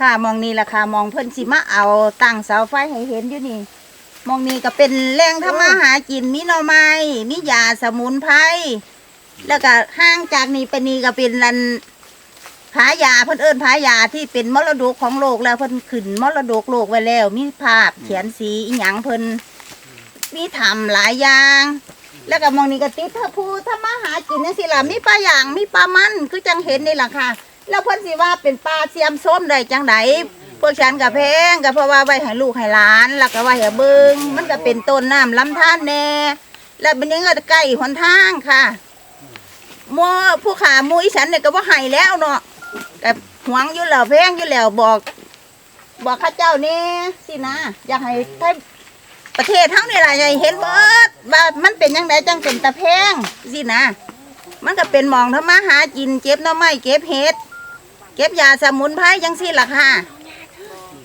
ค่ะมองนี่ล่ะค่ะมองเพิ่นสิมาเอาตั้งเสาไฟให้เห็นอยู่นี่ มองนี่ก็เป็นแหล่งทำมาหากินมีหน่อไม้มียาสมุนไพรแล้วก็ห่างจากนี้ไปนี่ก็เป็นลันผายาเพิ่นเอิ้นผายาที่เป็นมรดกของโลกแล้วเพิ่นขึ้นมรดกโลกไว้แล้ว มีภาพเขียนสีอีหยังเพิ่นมีทำหลายอย่าง แล้วก็มองนี่ก็ติดทะพูทำมาหากินจังซี่ล่ะมีปลาอย่างมีปลามันคือจังเห็นนี่ล่ะค่ะ แล้วเพิ่นสิว่าเป็นปลาเสียมส้มได้จังไดพวกฉันก็แพงก็เพราะว่าไว้ให้ลูกให้หลานแล้วก็ไว้ให้เบิงมันก็เป็นต้นน้ำลำธารแน่ แล้วเป็นยังก็ใกล้หนทางค่ะมัวผู้ขามูอีฉันเนี่ยก็บ่ให้แล้วเนาะแต่หวงอยู่แล้วแพงอยู่แล้วบอก บอกข้าเจ้านี่สินะ อยากให้ไทยประเทศทั้งนี่ล่ะยากให้เห็นเบิดว่ามันเป็นยังไงจังเป็นตะแพงสินะ มันก็เป็นหมองทำมาหากินเก็บน่อไม้เก็บเห็ด เก็บยาสมุนไพรยังสิล่ะค่ะ